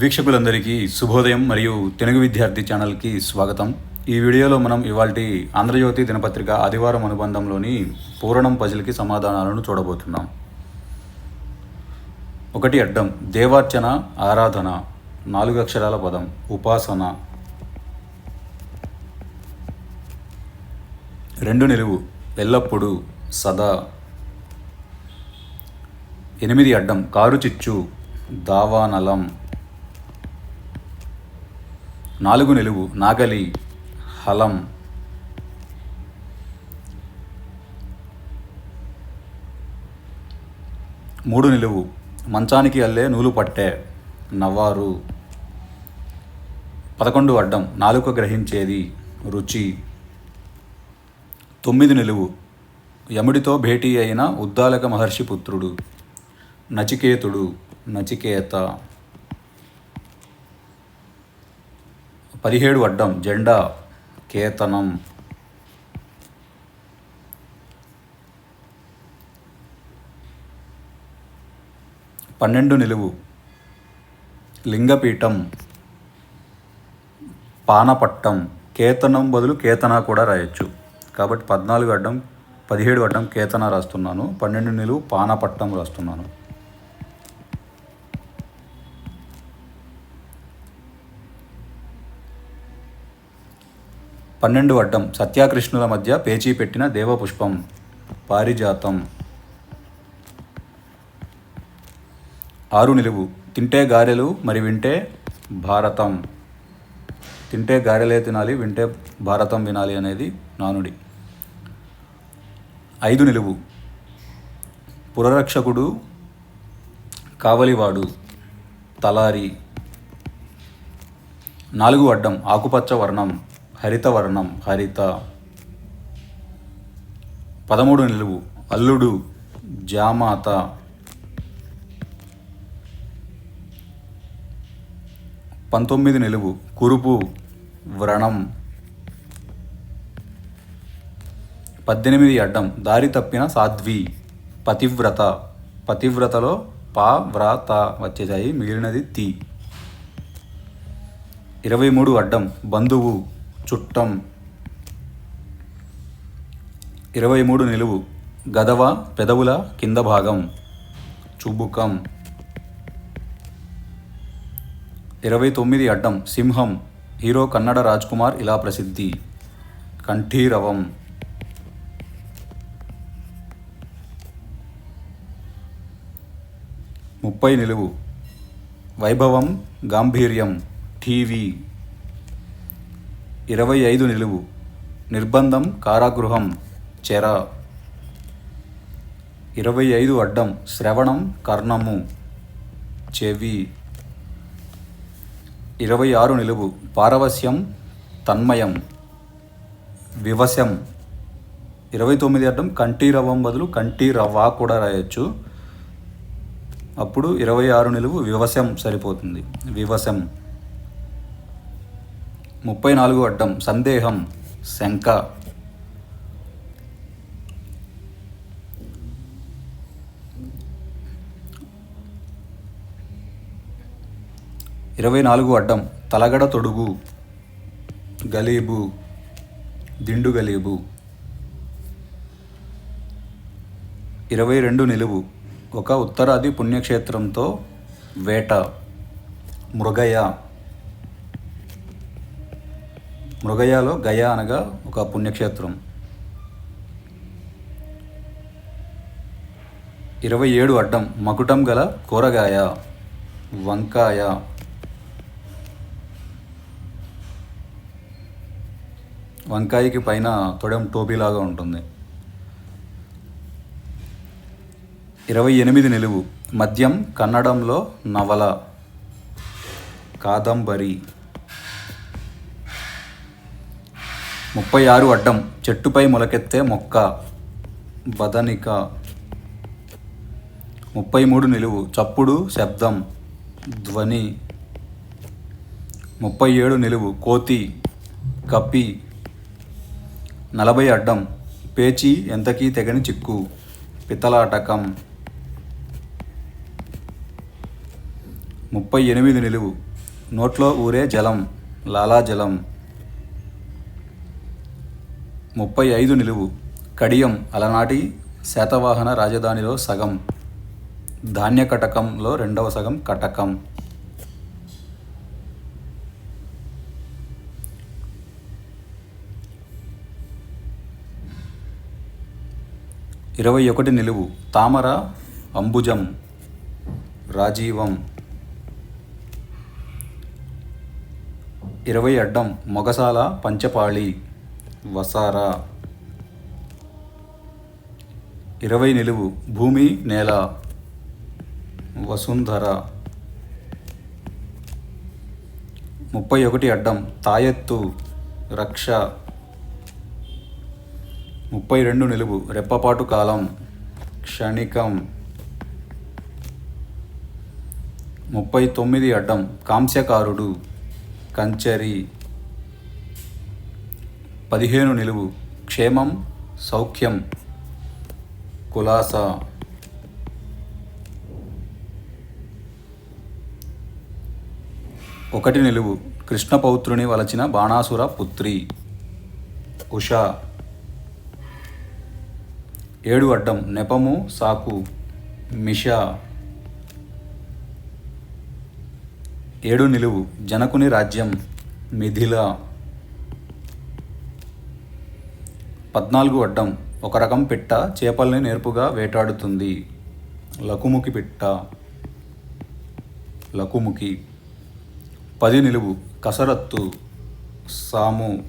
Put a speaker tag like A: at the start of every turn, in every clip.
A: వీక్షకులందరికీ శుభోదయం మరియు తెలుగు విద్యార్థి ఛానల్కి స్వాగతం. ఈ వీడియోలో మనం ఇవాల్టి ఆంధ్రజ్యోతి దినపత్రిక ఆదివారం అనుబంధంలోని పూరణం పజిల్కి సమాధానాలను చూడబోతున్నాం. ఒకటి అడ్డం దేవార్చన ఆరాధన నాలుగు అక్షరాల పదం ఉపాసన. రెండు నిలువు ఎల్లప్పుడూ సదా. ఎనిమిది అడ్డం కారు చిచ్చు దావానలం. నాలుగు నిలువు నాగలి హలం. మూడు నిలువు మంచానికి అల్లే నూలు పట్టే నవ్వారు. పదకొండు అడ్డం నాలుక గ్రహించేది రుచి. తొమ్మిది నిలువు యముడితో భేటీ అయిన ఉద్దాలక మహర్షి పుత్రుడు నచికేతుడు నచికేత. పదిహేడు అడ్డం జెండా కేతనం. పన్నెండు నిలువు లింగపీఠం పానపట్టం. కేతనం బదులు కేతన కూడా రాయొచ్చు. కాబట్టి పద్నాలుగు అడ్డం పదిహేడు అడ్డం కేతన రాస్తున్నాను. పన్నెండు నిలువు పానపట్టం రాస్తున్నాను. పన్నెండు అడ్డం సత్యాకృష్ణుల మధ్య పేచీ పెట్టిన దేవపుష్పం. పారిజాతం. ఆరు నిలువు. తింటే గారెలు మరి వింటే భారతం. తింటే గారెలే తినాలి వింటే భారతం వినాలి అనేది నానుడి. ఐదు నిలువు. పురరక్షకుడు కావలివాడు తలారి. నాలుగు అడ్డం. ఆకుపచ్చ వర్ణం. హరిత వర్ణం హరిత. పదమూడు నిలువు అల్లుడు జామాత. పంతొమ్మిది నిలువు కురుపు వ్రణం. పద్దెనిమిది అడ్డం దారి తప్పిన సాధ్వి పతివ్రత. పతివ్రతలో పా వ్రత వచ్చేసాయి మిగిలినది తి. ఇరవై మూడు అడ్డం బంధువు. చుట్టం. ఇరవై మూడు నిలువు. గదవ పెదవుల కింద భాగం. చుబుకం. ఇరవై తొమ్మిది అడ్డం. సింహం. హీరో కన్నడ రాజ్ కుమార్ ఇలా ప్రసిద్ధి. కంఠీరవం. ముప్పై నిలువు. వైభవం గాంభీర్యం. టీవీ ఇరవై ఐదు నిలువు. నిర్బంధం కారాగృహం చెర. ఇరవై ఐదు అడ్డం శ్రవణం కర్ణము చెవి. ఇరవై ఆరు నిలువు పారవస్యం తన్మయం వివశం. ఇరవై తొమ్మిది అడ్డం రవం బదులు కంఠీరవ్వ కూడా రాయొచ్చు. అప్పుడు ఇరవై ఆరు నిలువు వివశం సరిపోతుంది. వివశం. ముప్పై నాలుగు అడ్డం. సందేహం. శంక. ఇరవై నాలుగు అడ్డం. తలగడ తొడుగు. గలీబు. దిండు గలీబు. ఇరవై రెండు నిలువు. ఒక ఉత్తరాది పుణ్యక్షేత్రంతో వేట. మృగయ. మృగయాలో గయ అనగా ఒక పుణ్యక్షేత్రం. ఇరవై ఏడు అడ్డం మకుటం గల కూరగాయ వంకాయ. వంకాయకి పైన తొడెం టోపీలాగా ఉంటుంది. ఇరవై ఎనిమిది నిలువు మద్యం కన్నడంలో నవల కాదంబరి. ముప్పై ఆరు అడ్డం. చెట్టుపై మొలకెత్తే మొక్క. బదనిక. ముప్పై మూడు నిలువు. చప్పుడు శబ్దం. ధ్వని. ముప్పై ఏడు నిలువు. కోతి. కప్పి నలభై అడ్డం. పేచి ఎంతకీ తెగని చిక్కు. పితలాటకం. ముప్పై ఎనిమిది నిలువు. నోట్లో ఊరే జలం. లాలాజలం. ముప్పై ఐదు నిలువు. కడియం అలనాటి శాతవాహన రాజధానిలో సగం. ధాన్య కటకంలో రెండవ సగం కటకం. ఇరవై ఒకటి నిలువు. తామర అంబుజం రాజీవం. ఇరవై అడ్డం మొగసాల పంచపాళి. వసారా. ఇరవై నిలువు భూమి నేల. వసుంధర. ముప్పై ఒకటి అడ్డం తాయెత్తు రక్ష. ముప్పై రెండు నిలువు రెప్పపాటు కాలం క్షణికం. ముప్పై తొమ్మిది అడ్డం కాంస్యకారుడు కంచరి. పదిహేను నిలువు. క్షేమం సౌఖ్యం కులాస. ఒకటి నిలువు. కృష్ణపౌత్రుని వలచిన బాణాసుర పుత్రి. ఉష. ఏడు అడ్డం. నెపము సాకు. మిషా. ఏడు నిలువు. జనకుని రాజ్యం మిథిలా. పద్నాలుగు అడ్డం ఒక రకం పిట్ట చేపల్ని నేర్పుగా వేటాడుతుంది. లకుముకి పిట్ట. లకుముకి. పది నిలువు. కసరత్తు. సాము.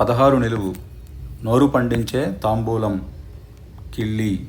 A: పదహారు నిలువు. నోరు పండించే తాంబూలం. కిల్లి